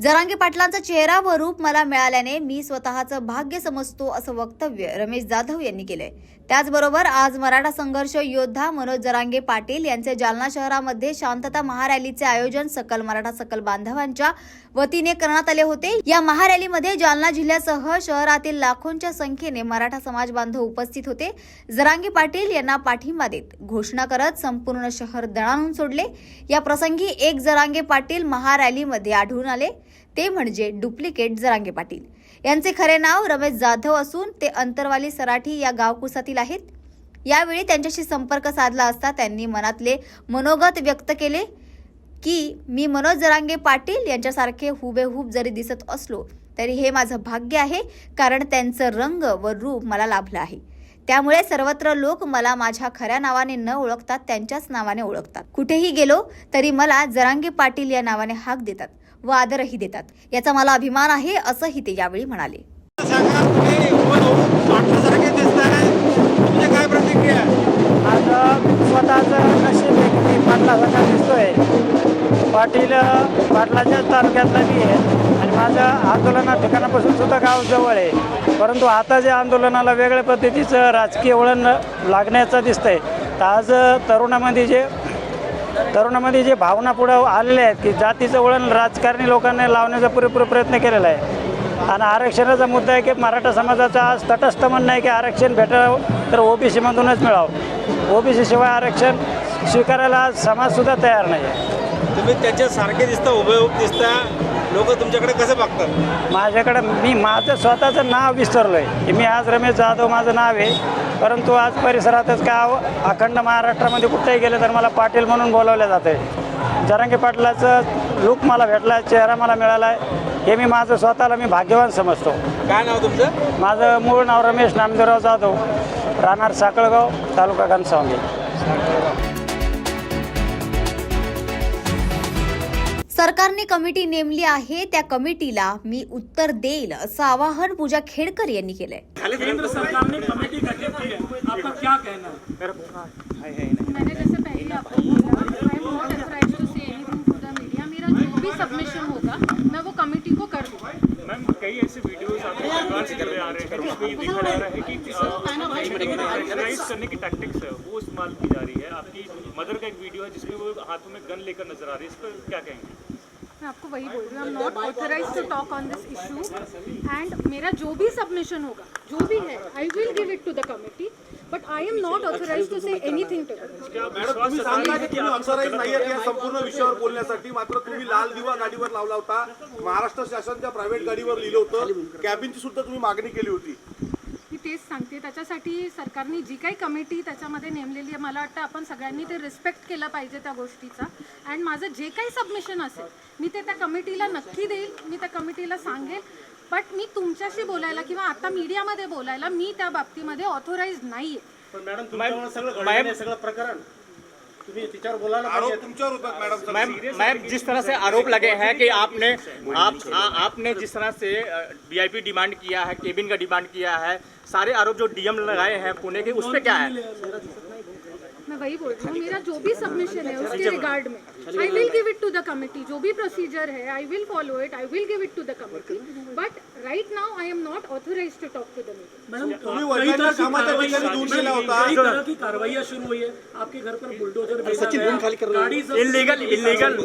जरांगी पाटलांचा चेहरा व रूप मला मिळाल्याने मी स्वतःचं भाग्य समजतो असं वक्तव्य रमेश जाधव यांनी केलंय. त्याचबरोबर आज मराठा संघर्ष योद्धा मनोज जरांगे पाटील यांचे जालना शहरामध्ये शांतता महारॅलीचे आयोजन सकल मराठा सकल बांधवांच्या वतीने करण्यात आले होते. या महारॅलीमध्ये जालना जिल्ह्यासह शहरातील लाखोंच्या संख्येने मराठा समाज बांधव उपस्थित होते. जरांगे पाटील यांना पाठिंबा देत घोषणा करत संपूर्ण शहर दणाणून सोडले. या प्रसंगी एक जरांगे पाटील महारॅलीमध्ये आढळून आले. ते म्हणजे डुप्लिकेट जरांगे पाटील. यांचे खरे नाव रमेश जाधव असून ते अंतरवाली सराठी या गावकुसातील आहेत. यावेळी त्यांच्याशी संपर्क साधला असता त्यांनी मनातले मनोगत व्यक्त केले की मी मनोज जरांगे पाटील यांच्यासारखे हुबेहूब जरी दिसत असलो तरी हे माझं भाग्य आहे कारण त्यांचं रंग व रूप मला लाभलं आहे. त्यामुळे सर्वत्र लोक मला माझ्या खऱ्या नावाने न ओळखतात त्यांच्याच नावाने ओळखतात. कुठेही गेलो तरी मला जरांगे पाटील या नावाने हाक देतात. व आदरही देतात. याचा मला अभिमान आहे असंही ते यावेळी म्हणाले. काय स्वतःचं दिसतोय. पाटील पाटलाच्या तालुक्यातला मी आहे. आणि माझं आंदोलना ठिकाणापासून सुद्धा गाव जवळ आहे. परंतु आता जे आंदोलनाला वेगळ्या पद्धतीचं राजकीय वळण लागण्याचं दिसतंय तर आज तरुणामध्ये जे तरुणामध्ये जे भावना पुढं आलेल्या आहेत की जातीचं वळण राजकारणी लोकांनी लावण्याचा पुरेपूर प्रयत्न केलेला आहे. आणि आरक्षणाचा मुद्दा आहे की मराठा समाजाचा आज तटस्थ म्हणणं आहे की आरक्षण भेटावं तर ओबीसीमधूनच मिळावं. ओबीसी शिवाय आरक्षण स्वीकारायला आज समाजसुद्धा तयार नाही आहे. तुम्ही त्याच्या सारखे दिसता उभे उभे दिसता लोक तुमच्याकडे कसे बघतात? माझ्याकडं मी माझं स्वतःचं नाव विसरलो आहे की मी आज रमेश जाधव माझं नाव आहे. परंतु आज परिसरातच काय अखंड महाराष्ट्रामध्ये कुठेही गेलं तर मला पाटील म्हणून बोलावलं जातं आहे जरांगे पाटलाचं लूक मला भेटला आहे चेहरा मला मिळाला. आहे हे मी माझं स्वतःला मी भाग्यवान समजतो. काय नाव तुमचं? माझं मूळ नाव रमेश नामदेवराव जाधव. राहणार साकळगाव तालुका घनसावंगी. सरकारने कमिटी नेमली आहे त्या कमिटीला मी उत्तर देईल असं आवाहन पूजा खेडकर यांनी केलंय. केंद्र सरकार ने कमेटी गठित की है आपका क्या कहना है? मैंने जैसे पहले आपको बोला I am not authorise to say anything to the media मेरा जो भी सबमिशन होगा मैं वो कमेटी को कर दूंगा। मैम कई ऐसे वीडियोस आपके परिवार से चले आ रहे हैं उसमें ये देखा जा रहा है कि प्रेशराइज करने की टैक्टिक्स है वो इस्तेमाल की जा रही है। आपकी मदर का एक वीडियो है जिसमें वो हाथों में गन लेकर नजर आ रही है इस पर क्या कहेंगे? मैं आपको वही बोल रही हूँ। I am not authorise to talk on this issue and मेरा जो भी सबमिशन होगा जो भी है I will give it to the committee but I am not authorise to say anything to तुम्ही सांगता की तुम्ही या संपूर्ण विषयावर बोलण्यासाठी. मात्र तुम्ही लाल दिवा गाडीवर लावला होता. महाराष्ट्र शासनाच्या प्रायव्हेट गाडीवर लिहिलं होतं. कॅबिनची सुद्धा तुम्ही मागणी केली होती. तेच सांगते. त्याच्यासाठी सरकारने जी काही कमिटी त्याच्यामध्ये नेमलेली आहे मला वाटतं आपण सगळ्यांनी ते रिस्पेक्ट केलं पाहिजे त्या गोष्टीचा. अँड माझं जे काही सबमिशन असेल मी ते त्या कमिटीला नक्की देईल मी त्या कमिटीला सांगेल. बट मी तुमच्याशी बोलायला किंवा आता मीडियामध्ये बोलायला मी त्या बाबतीमध्ये ऑथोराईज नाही आहे मॅडम तुमच्यावर सगळं घडलंय सगळं प्रकरण. तुम्ही तिच्यावर बोलायला आरोप तुमच्यावर होतात मॅडम मैम मैम जिस तरह से आरोप लगे हैं कि आपने आप आ, आपने जिस तरह से वीआईपी डिमांड किया है केबिन का डिमांड किया है सारे आरोप जो डीएम लगाए हैं पुणे के उस पर क्या है? मैं वही बोल रही हूँ मेरा जो भी सबमिशन है उसके रिगार्ड में। I will give it to the committee जो भी प्रोसीजर है I will follow it I will give it to the committee but right now I am not authorise to talk to the media तुम्ही वडिलांच्या कामाच्या ठिकाणी दूर केला होता कई तरह की कार्रवाइयाँ शुरू हुई है। आपके घर पर बुलडोजर भेजा गया। गाड़ी इलीगल इलीगल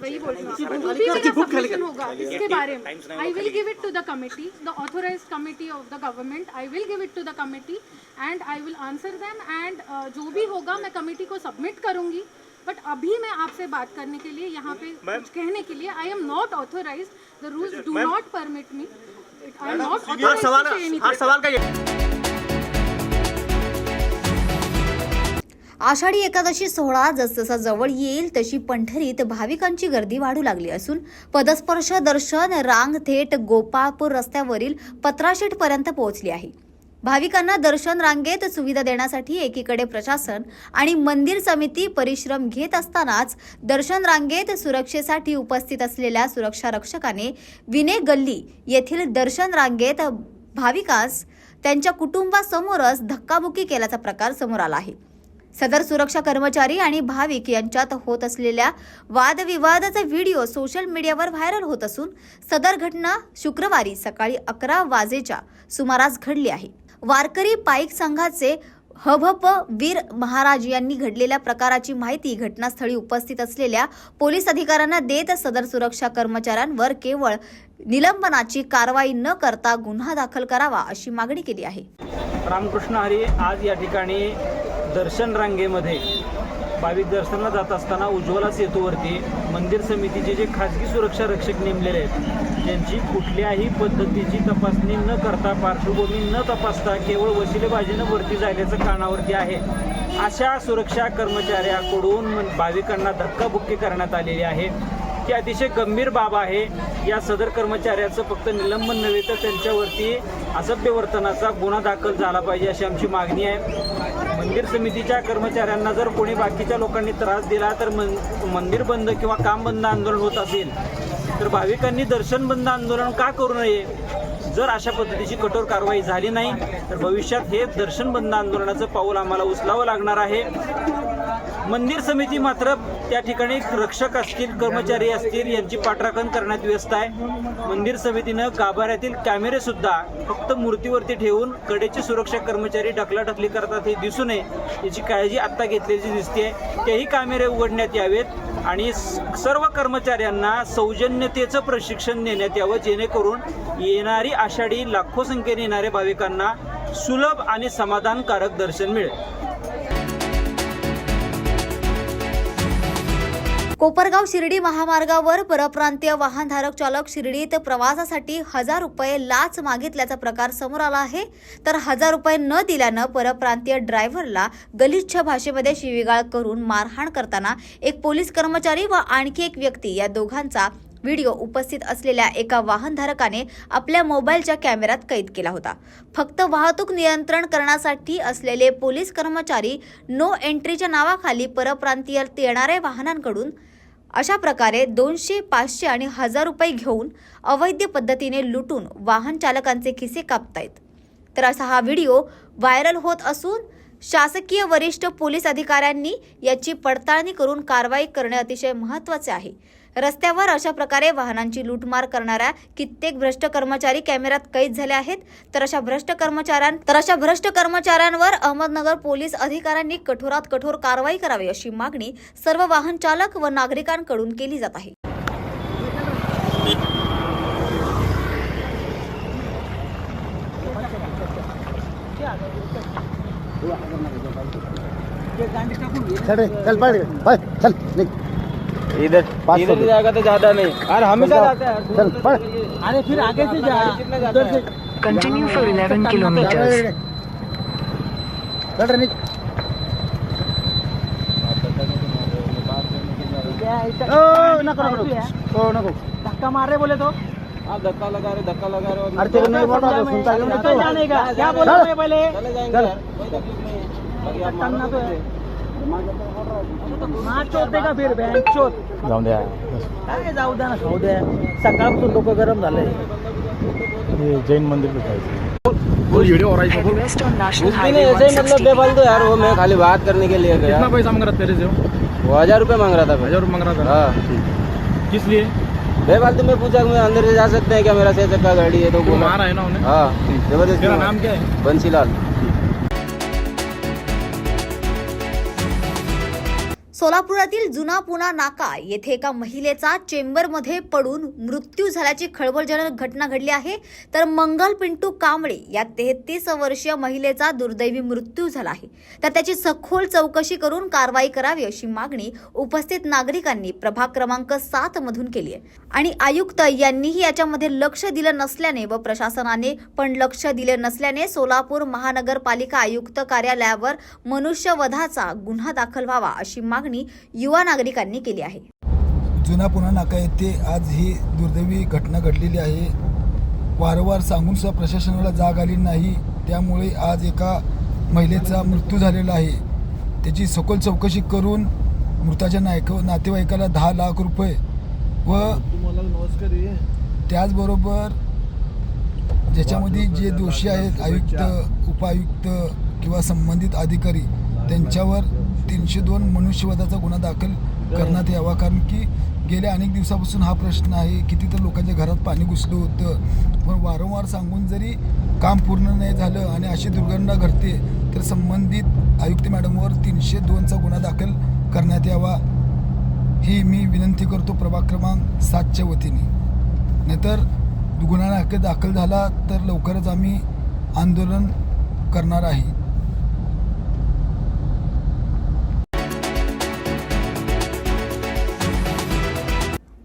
वही बोल रही हूँ जो भी मेरा होगा। इसके बारे में। I will give it to the committee the authorise committee of the government I will give it to the committee and I will answer them and जो भी होगा मैं कमिटी को सबमिट करूँगी। बट अभी मैं आपसे बात करने के लिए यहाँ पे कुछ कहने के लिए I am not authorise the rules do not permit me I am not सवाल ऑथोराइज हर सवाल का ये आषाढी एकादशी सोहळा जसजसा जवळ येईल तशी पंढरीत भाविकांची गर्दी वाढू लागली असून पदस्पर्श दर्शन रांग थेट गोपाळपूर रस्त्यावरील पत्राशेट पर्यंत पोहोचली आहे. भाविकांना दर्शन रांगेत सुविधा देण्यासाठी एकीकडे प्रशासन आणि मंदिर समिती परिश्रम घेत असतानाच दर्शन रांगेत सुरक्षेसाठी उपस्थित असलेल्या सुरक्षा रक्षकाने विने गल्ली येथील दर्शन रांगेत भाविकास त्यांच्या कुटुंबासमोरच धक्काबुक्की केल्याचा प्रकार समोर आला आहे. सदर सुरक्षा कर्मचारी आणि भाविक यांच्यात होत असलेल्या वादविवादाचा व्हिडिओ सोशल मीडियावर व्हायरल होत असून सदर घटना शुक्रवारी सकाळी अकरा वाजेच्या सुमारास घडली आहे. वारकरी पाईक संघाचे हभप वीर महाराज यांनी घडलेल्या प्रकाराची माहिती घटनास्थळी उपस्थित असलेल्या पोलीस अधिकाऱ्यांना देत सदर सुरक्षा कर्मचाऱ्यांवर केवळ निलंबनाची कारवाई न करता गुन्हा दाखल करावा अशी मागणी केली आहे. रामकृष्ण हरी आज या ठिकाणी दर्शन रांगेमध्ये भाविक दर्शनाला जात असताना उज्ज्वला सेतूवरती मंदिर समितीचे जे खाजगी सुरक्षा रक्षक नेमलेले आहेत ज्यांची कुठल्याही पद्धतीची तपासणी न करता पार्श्वभूमी न तपासता केवळ वशिलेबाजीनं भरती झाल्याचं कानावरती आहे. अशा सुरक्षा कर्मचाऱ्याकडून भाविकांना धक्काबुक्की करण्यात आलेली आहे. ही अतिशय गंभीर बाब आहे. या सदर कर्मचाऱ्याचं फक्त निलंबन नव्हे तर त्यांच्यावरती असभ्य वर्तनाचा गुन्हा दाखल झाला पाहिजे अशी आमची मागणी आहे. मंदिर समितीच्या कर्मचाऱ्यांना जर कोणी बाकीच्या लोकांनी त्रास दिला तर मन मंदिर बंद किंवा काम बंद आंदोलन होत असेल तर भाविकांनी दर्शन बंद आंदोलन का करू नये? जर अशा पद्धतीची कठोर कारवाई झाली नाही तर भविष्यात हे दर्शन बंद आंदोलनाचं पाऊल आम्हाला उचलावं लागणार आहे. मंदिर समिती मात्र त्या ठिकाणी रक्षक असतील कर्मचारी असतील यांची पाठराखण करण्यात व्यस्त आहे. मंदिर समितीनं गाभाऱ्यातील कॅमेरे सुद्धा फक्त मूर्तीवरती ठेवून कडेचे सुरक्षा कर्मचारी ढकलाढकली करतात हे दिसू नये याची काळजी आत्ता घेतलेली दिसते तेही कॅमेरे उघडण्यात यावेत आणि स- सर्व कर्मचाऱ्यांना सौजन्यतेचं प्रशिक्षण देण्यात यावं जेणेकरून येणारी आषाढी लाखो संख्येने येणाऱ्या भाविकांना सुलभ आणि समाधानकारक दर्शन मिळेल. कोपरगाव शिर्डी महामार्गावर परप्रांतीय वाहनधारक चालक शिर्डीत प्रवासासाठी हजार रुपये लाच मागितल्याचा प्रकार समोर आला आहे. तर हजार रुपये न दिल्यानं परप्रांतीय ड्रायव्हरला गलिच्छ भाषेमध्ये शिवीगाळ करून मारहाण करताना एक पोलीस कर्मचारी व आणखी एक व्यक्ती या दोघांचा व्हिडिओ उपस्थित असलेल्या एका वाहनधारकाने आपल्या मोबाईलच्या कॅमेऱ्यात कैद केला होता. फक्त वाहतूक नियंत्रण करण्यासाठी असलेले पोलीस कर्मचारी नो एंट्रीच्या नावाखाली परप्रांतीय येणाऱ्या वाहनांकडून अशा प्रकारे दोनशे पाचशे आणि हजार रुपये घेऊन अवैध पद्धतीने लुटून वाहन चालकांचे खिसे कापतायत. तर असा हा व्हिडिओ व्हायरल होत असून शासकीय वरिष्ठ पोलीस अधिकाऱ्यांनी याची पडताळणी करून कारवाई करणे अतिशय महत्त्वाचे आहे. रस्त्यावर अशा प्रकारे वाहनांची लूटमार करणाऱ्या कित्येक भ्रष्ट कर्मचारी कॅमेऱ्यात कैद झाले आहेत. तर अशा भ्रष्ट कर्मचाऱ्यां तर अशा भ्रष्ट कर्मचाऱ्यांवर अहमदनगर पोलीस अधिकाऱ्यांनी कठोरात कठोर कारवाई करावी अशी मागणी सर्व वाहन चालक व नागरिकांकडून केली जात आहे. चल चल चल इधर इधर जाएगा तो ज्यादा नहीं। अरे हमेशा जाते हैं। चल पढ़। अरे फिर आगे से जा। उधर से। Continue for 11 kilometers. चल रे निक ओ नको नको ओ नको धक्का मार रहे बोले तो। आप धक्का लगा रहे धक्का लगा रहे। अरे तेरे नहीं बोल रहा था सुनता क्यों नहीं निकल जाने का। क्या बोल रहे पहले चले जाएंगे चल। कोई तकलीफ नहीं है। बाकी आप मारना तो है। मार चोत फिर बहन चोत द्या. काय जाऊ द्या ना खाऊ द्या. सकाळपासून डोकं गरम झालंय. हे जैन मंदिर पे जायचं ऐसे ही मतलब 160. बेफालतू यार वो मैं खाली बात करने के लिए गया। पैसा मांग रहा तेरे से? वो हज़ार रुपये मांग रहा था हज़ार रुपये मांग रहा हाँ। किस लिए? बेफालतू में पूछा मैं अंदर से जा सकते हैं क्या? मेरा छह चक्का गाड़ी है तो बोला। मारा है ना उन्हें। हाँ ज़बरदस्ती। नाम क्या है? बंसीलाल। सोलापुरातील जुना पुणा नाका येथे एका महिलेचा चेंबरमध्ये पडून मृत्यू झाल्याची खळबळजनक घटना घडली आहे. तर मंगल पिंटू कांबळे या तेहतीस वर्षीय महिलेचा दुर्दैवी मृत्यू झाला आहे. तर त्याची सखोल चौकशी करून कारवाई करावी अशी मागणी उपस्थित नागरिकांनी प्रभाग क्रमांक सात मधून केली आहे. आणि आयुक्त यांनीही याच्यामध्ये लक्ष दिलं नसल्याने व प्रशासनाने पण लक्ष दिले नसल्याने सोलापूर महानगरपालिका आयुक्त कार्यालयावर मनुष्यवधाचा गुन्हा दाखल व्हावा अशी मागणी युवा नागरिकांनी केली आहे. जुना पुन्हा नाका येथे आज ही दुर्दैवी घटना घडलेली आहे. वारंवार सांगून सुद्धा प्रशासनाला जाग आली नाही. त्यामुळे आज एका महिलेचा मृत्यू झालेला आहे. त्याची सखोल चौकशी करून मृताच्या नायक नातेवाईकाला दहा लाख रुपये व त्याचबरोबर ज्याच्यामध्ये जे दोषी आहेत आयुक्त उपायुक्त किंवा संबंधित अधिकारी त्यांच्यावर तीनशे दोन मनुष्यवधाचा गुन्हा दाखल करण्यात यावा. कारण की गेल्या अनेक दिवसापासून हा प्रश्न आहे किती तर लोकांच्या घरात पाणी घुसलं होतं. पण वारंवार सांगून जरी काम पूर्ण नाही झालं आणि अशी दुर्घटना घडते तर संबंधित आयुक्त मॅडमवर तीनशे दोनचा गुन्हा दाखल करण्यात यावा. ही मी विनंती करतो प्रभाग क्रमांक सातच्या वतीने. नाहीतर गुन्हा दाखल दाखल झाला तर लवकरच आम्ही आंदोलन करणार आहे.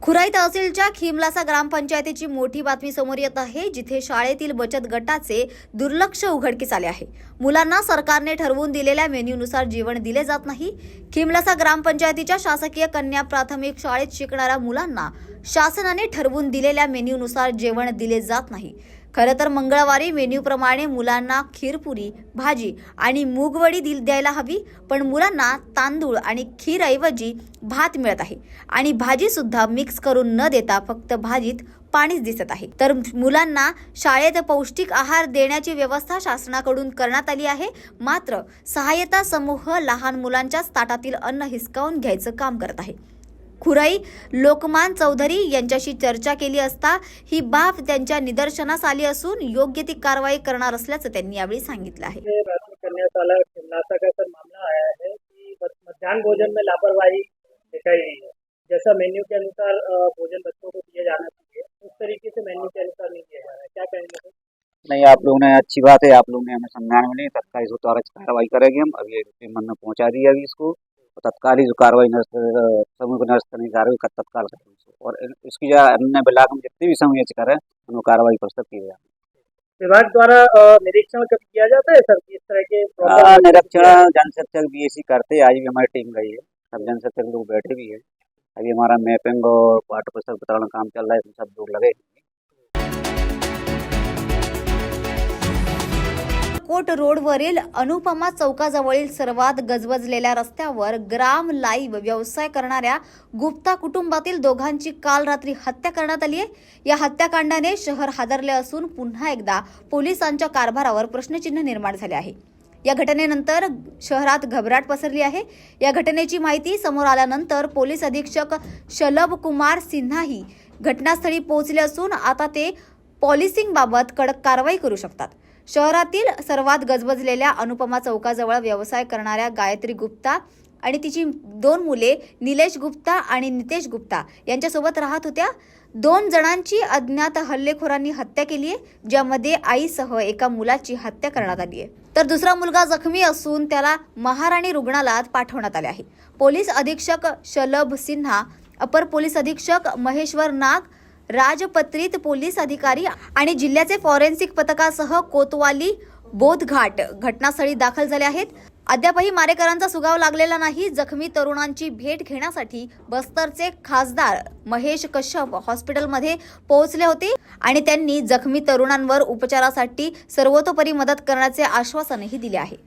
खुराई तहसीलच्या खिमलासा ग्रामपंचायतीची मोठी बातमी समोर येत आहे जिथे शाळेतील बचत गटाचे दुर्लक्ष उघडकीस आले आहे. मुलांना सरकारने ठरवून दिलेल्या मेन्यूनुसार जेवण दिले जात नाही. खिमलासा ग्रामपंचायतीच्या शासकीय कन्या प्राथमिक शाळेत शिकणाऱ्या मुलांना शासनाने ठरवून दिलेल्या मेन्यूनुसार जेवण दिले जात नाही. खरं तर मंगळवारी मेन्यूप्रमाणे मुलांना खीरपुरी भाजी आणि मूगवडी दिल द्यायला हवी पण मुलांना तांदूळ आणि खीरऐवजी भात मिळत आहे. आणि भाजीसुद्धा मिक्स करून न देता फक्त भाजीत पाणीच दिसत आहे. तर मुलांना शाळेत पौष्टिक आहार देण्याची व्यवस्था शासनाकडून करण्यात आली आहे. मात्र सहाय्यता समूह लहान मुलांच्याच ताटातील अन्न हिसकावून घ्यायचं काम करत आहे. खुराई लोकमान चौधरी यांच्याशी चर्चा केली असता ही बाब त्यांच्या निदर्शनास आली असून योग्य ती कारवाई करणार असल्याचं त्यांनी यावेळी सांगितलं आहे. का सर मामला आया है कि मध्याह्न भोजन में लापरवाही दिखाई गई है. जैसा मेन्यू के अनुसार भोजन बच्चों को दिया जाना चाहिए उस तरीके से मेन्यू के अनुसार नहीं दिया जा रहा है। क्या कहेंगे नहीं आप लोगों ने अच्छी बात है आप लोगों ने हमें संज्ञान में नहीं तत्काल द्वारा कार्रवाई करेंगे हम। अभी पेमेंट में पहुंचा दिया अभी इसको। तत्काल ही जो कार्रवाई समूह को नष्ट करने की कार्रवाई का तत्काल करें और इसकी जो अन्य ब्लाक में जितने भी समूह ऐसे करें उनको कार्रवाई प्रस्तुत की जाए विभाग द्वारा निरीक्षण कभी किया जाता है सर इस तरह के निरीक्षण जनसंख्यक बी करते हैं आज भी हमारी टीम गई है। सब जनसंख्यक लोग बैठे भी है। अभी हमारा मैपिंग और पाठ पुस्तक वितरण काम चल रहा है इसमें सब लोग लगे हैं। कोट रोडवरील अनुपमा चौकाजवळील सर्वात गजबजलेल्या रस्त्यावर ग्राम लाईव्ह व्यवसाय करणाऱ्या गुप्ता कुटुंबातील दोघांची काल रात्री हत्या करण्यात आली आहे. या हत्याकांडाने शहर हादरले असून पुन्हा एकदा पोलिसांच्या कारभारावर प्रश्नचिन्ह निर्माण झाले आहे. या घटनेनंतर शहरात घबराट पसरली आहे. या घटनेची माहिती समोर आल्यानंतर पोलीस अधीक्षक शलभ कुमार सिन्हाही घटनास्थळी पोहोचले असून आता ते पॉलिसिंगबाबत कडक कारवाई करू शकतात. शहरातील सर्वात गजबजलेल्या अनुपमा चौकाजवळ व्यवसाय करणाऱ्या गायत्री गुप्ता आणि तिची दोन मुले निलेश गुप्ता आणि नितेश गुप्ता यांच्यासोबत राहत होत्या. दोन जणांची अज्ञात हल्लेखोरांनी हत्या केली आहे ज्यामध्ये आईसह एका मुलाची हत्या करण्यात आली आहे. तर दुसरा मुलगा जखमी असून त्याला महाराणी रुग्णालयात पाठवण्यात आले आहे. पोलीस अधीक्षक शलभ सिन्हा अपर पोलीस अधीक्षक महेश्वर नाग राजपत्रित पोलीस अधिकारी आणि जिल्ह्याचे फॉरेन्सिक पथकासह कोतवाली बोधघाट घटनास्थळी दाखल झाले आहेत. अद्यापही मारेकरांचा सुगाव लागलेला नाही. जखमी तरुणांची भेट घेण्यासाठी बस्तरचे खासदार महेश कश्यप हॉस्पिटलमध्ये पोहोचले होते आणि त्यांनी जखमी तरुणांवर उपचारासाठी सर्वतोपरी मदत करण्याचे आश्वासनही दिले आहे.